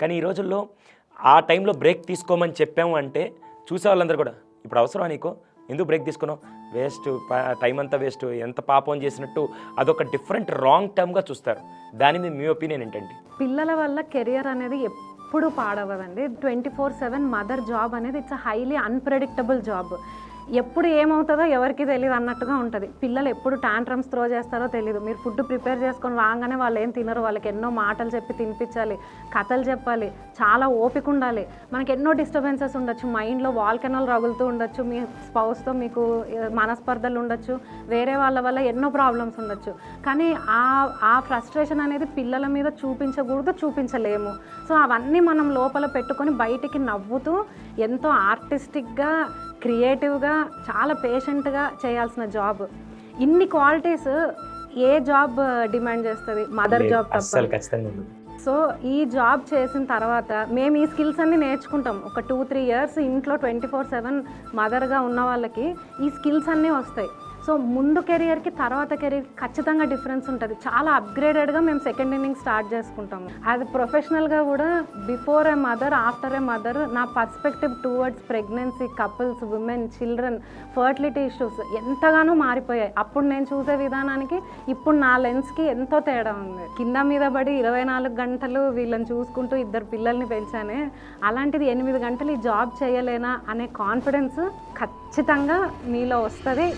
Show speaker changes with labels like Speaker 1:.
Speaker 1: కానీ ఈ రోజుల్లో ఆ టైంలో బ్రేక్ తీసుకోమని చెప్పాము అంటే చూసే వాళ్ళందరూ కూడా ఇప్పుడు అవసరం నీకు? ఎందుకు బ్రేక్ తీసుకున్నావు? వేస్ట్ టైం అంతా వేస్ట్. ఎంత పాపం చేసినట్టు అదొక డిఫరెంట్ రాంగ్ టర్మ్గా చూస్తారు. దాని మీద మీ ఒపీనియన్ ఏంటండి?
Speaker 2: పిల్లల వల్ల కెరియర్ అనేది ఎప్పుడు పాడవదండి twenty four seven mother job అనేది ఇట్స్ హైలీ అన్ప్రెడిక్టబుల్ జాబ్. ఎప్పుడు ఏమవుతుందో ఎవరికి తెలియదు అన్నట్టుగా ఉంటుంది. పిల్లలు ఎప్పుడు టాంట్రమ్స్ త్రో చేస్తారో తెలియదు మీరు ఫుడ్ ప్రిపేర్ చేసుకొని రాగానే వాళ్ళు ఏం తినరు. వాళ్ళకి ఎన్నో మాటలు చెప్పి తినిపించాలి కథలు చెప్పాలి చాలా ఓపిక ఉండాలి. మనకి ఎన్నో డిస్టర్బెన్సెస్ ఉండొచ్చు. మైండ్లో వాల్కెనాల్ రగులుతూ ఉండొచ్చు. మీ స్పౌస్తో మీకు మనస్పర్ధలు ఉండొచ్చు. వేరే వాళ్ళ వల్ల ఎన్నో ప్రాబ్లమ్స్ ఉండొచ్చు. కానీ ఆ ఆ ఫ్రస్ట్రేషన్ అనేది పిల్లల మీద చూపించకూడదు చూపించలేము. సో అవన్నీ మనం లోపల పెట్టుకొని బయటికి నవ్వుతూ ఎంతో ఆర్టిస్టిక్గా క్రియేటివ్గా చాలా పేషెంట్గా చేయాల్సిన జాబ్. ఇన్ని క్వాలిటీస్ ఏ జాబ్ డిమాండ్ చేస్తుంది? మదర్ జాబ్
Speaker 1: ఖచ్చితంగా
Speaker 2: సో ఈ జాబ్ చేసిన తర్వాత మేము ఈ స్కిల్స్ అన్ని నేర్చుకుంటాం. ఒక టూ త్రీ ఇయర్స్ ఇంట్లో ట్వంటీ ఫోర్ సెవెన్ మదర్గా ఉన్న వాళ్ళకి ఈ స్కిల్స్ అన్నీ వస్తాయి. సో ముందు కెరియర్కి తర్వాత కెరీర్ ఖచ్చితంగా డిఫరెన్స్ ఉంటుంది. చాలా అప్గ్రేడెడ్గా మేము సెకండ్ ఇన్నింగ్ స్టార్ట్ చేసుకుంటాము. అది ప్రొఫెషనల్గా కూడా before a mother after a mother నా perspective towards pregnancy couples women children fertility issues ఎంతగానో మారిపోయాయి. అప్పుడు నేను చూసే విధానానికి ఇప్పుడు నా లెన్స్కి ఎంతో తేడా ఉంది. కింద మీద పడి ఇరవై నాలుగు గంటలు వీళ్ళని చూసుకుంటూ ఇద్దరు పిల్లల్ని పెంచానే అలాంటిది ఎనిమిది గంటలు ఈ జాబ్ చేయలేనా అనే కాన్ఫిడెన్స్ ఖచ్చితంగా మీలో వస్తుంది.